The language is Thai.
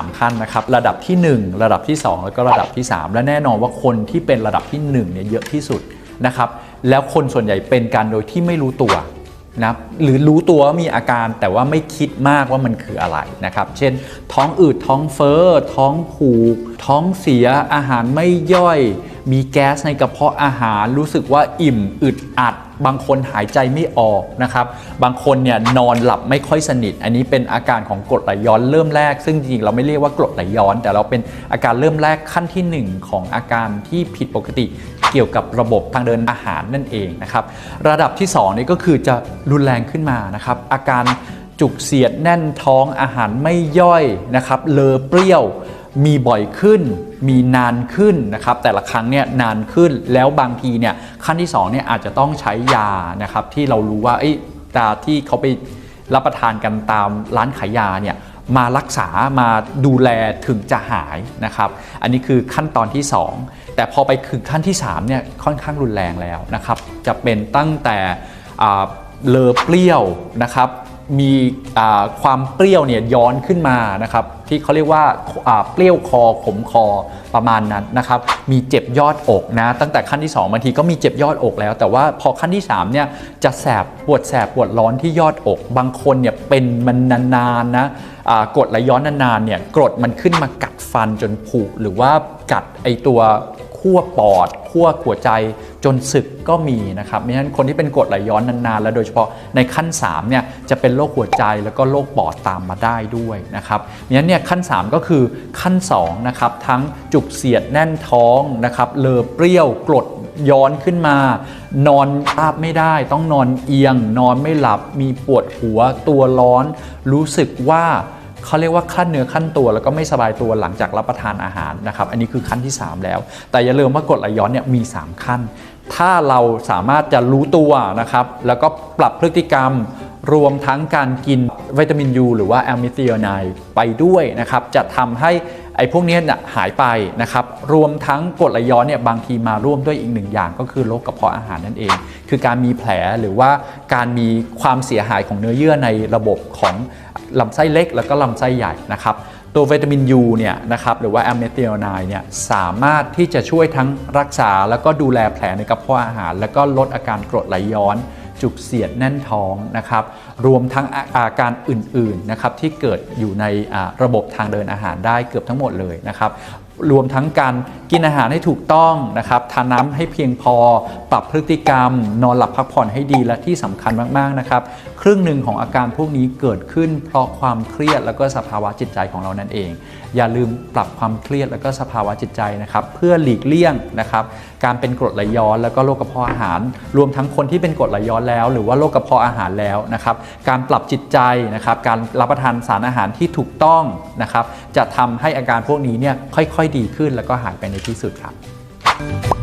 3 ขั้นนะครับ ระดับที่ 1 ระดับที่ 2 แล้วก็ระดับที่ 3 และแน่นอนว่าคนที่เป็นระดับที่1เนี่ยเยอะที่สุดนะครับ แล้วคนส่วนใหญ่เป็นกันโดยที่ไม่รู้ตัวนะหรือรู้ตัวว่ามีอาการแต่ว่าไม่คิดมากว่ามันคืออะไรนะครับ เช่น ท้องอืดท้องเฟ้อท้องผูก ท้องเสียอาหารไม่ย่อย มีแก๊สในกระเพาะอาหารรู้สึกว่าอิ่มอึดอัด บางคนหายใจไม่ออกนะครับบางคนเนี่ยนอนหลับไม่ค่อยสนิท อันนี้เป็นอาการของกรดไหลย้อนเริ่มแรก ซึ่งจริงๆเราไม่เรียกว่ากรดไหลย้อน แต่เราเป็นอาการเริ่มแรกขั้นที่หนึ่งของอาการที่ผิดปกติเกี่ยวกับระบบทางเดินอาหารนั่นเองนะครับระดับที่2นี่ก็คือจะรุนแรงขึ้นมานะครับอาการจุกเสียดแน่นท้องอาหารไม่ย่อยนะครับเลอเปรี้ยว มีบ่อยขึ้น มีนานขึ้นนะครับ แต่ละครั้งเนี่ยนานขึ้นแล้วบางทีเนี่ยขั้นที่2เนี่ยอาจจะต้องใช้ยานะครับที่เรารู้ว่าเอ้ตาที่เขาไปรับประทานกันตามร้านขายยาเนี่ยมารักษามาดูแลถึงจะหายนะครับ อันนี้คือขั้นตอนที่ 2 แต่พอไปถึงขั้นที่3เนี่ยค่อนข้างรุนแรงแล้วนะครับ จะเป็นตั้งแต่เลอเปรี้ยวนะครับ มีความเปรี้ยวเนี่ยย้อนขึ้นมานะครับที่เขาเรียกว่าเปรี้ยวคอขมคอประมาณนั้นนะครับมีเจ็บยอดอกนะตั้งแต่ขั้นที่2บางทีก็มีเจ็บยอดอกแล้ว แต่ว่าพอขั้นที่3เนี่ยจะแสบปวดแสบปวดร้อนที่ยอดอก บางคนเนี่ยเป็นมันนานๆนะกดไหลย้อนนานๆเนี่ยกรดมันขึ้นมากัดฟันจนผุหรือว่ากัดไอตัวขั้วปอดขั้วหัวใจ จนสึกก็มีนะครับเพราะฉะนั้นคนที่เป็นกรดไหลย้อนนานๆ และโดยเฉพาะในขั้น3เนี่ยจะเป็นโรคหัวใจแล้วก็โรคปอดตามมาได้ด้วยนะครับเพราะฉะนั้นเนี่ยขั้น 3 ก็คือขั้น2นะครับทั้งจุกเสียดแน่นท้องนะครับเลอเปรี้ยวกรดย้อนขึ้นมา นอนราบไม่ได้ ต้องนอนเอียง นอนไม่หลับ มีปวดหัว ตัวร้อน รู้สึกว่าเขาเรียกว่าขั้นเนื้อขั้นตัวแล้วก็ไม่สบายตัวหลังจากรับประทานอาหารนะครับ อันนี้คือขั้นที่ 3 แล้ว แต่อย่าลืมว่ากรดไหลย้อนเนี่ยมี 3 ขั้น ถ้าเราสามารถจะรู้ตัวนะครับ แล้วก็ปรับพฤติกรรมรวมทั้งการกินวิตามินยูหรือว่าแอลมิเทียไนไปด้วยนะครับ จะทำให้ไอ้พวกนี้ยน่ะหายไปนะครับ รวมทั้งกรดไหลย้อนเนี่ยบางทีมาร่วมด้วยอีกหนึ่งอย่าง ก็คือโรคกระเพาะอาหารนั่นเอง คือการมีแผลหรือว่าการมีความเสียหายของเนื้อเยื่อในระบบของลำไส้เล็ก แล้วก็ลำไส้ใหญ่นะครับ ตัววิตามินยูเนี่ยนะครับหรือว่าแอมเมทิโอไนเนี่ยสามารถที่จะช่วยทั้งรักษาแล้วก็ดูแลแผลในกระเพาะอาหาร แล้วก็ลดอาการกรดไหลย้อน จุกเสียดแน่นท้องนะครับรวมทั้งอาการอื่นๆนะครับที่เกิดอยู่ในระบบทางเดินอาหารได้เกือบทั้งหมดเลยนะครับ รวมทั้งการกินอาหารให้ถูกต้องนะครับ ทานน้ำให้เพียงพอ ปรับพฤติกรรม นอนหลับพักผ่อนให้ดี และที่สำคัญมาก ๆ นะครับ ครึ่งหนึ่งของอาการพวกนี้เกิดขึ้น เพราะความเครียดแล้วก็สภาวะจิตใจของเรานั่นเอง อย่าลืมปรับความเครียดแล้วก็สภาวะจิตใจนะครับ เพื่อหลีกเลี่ยงนะครับ การเป็นกรดไหลย้อนแล้วก็โรคกระเพาะอาหาร รวมทั้งคนที่เป็นกรดไหลย้อนแล้ว หรือว่าโรคกระเพาะอาหารแล้วนะครับ การปรับจิตใจนะครับ การรับประทานสารอาหารที่ถูกต้องนะครับ จะทำให้อาการพวกนี้เนี่ยค่อยอยๆ ดีขึ้นแล้วก็หายไปในที่สุดครับ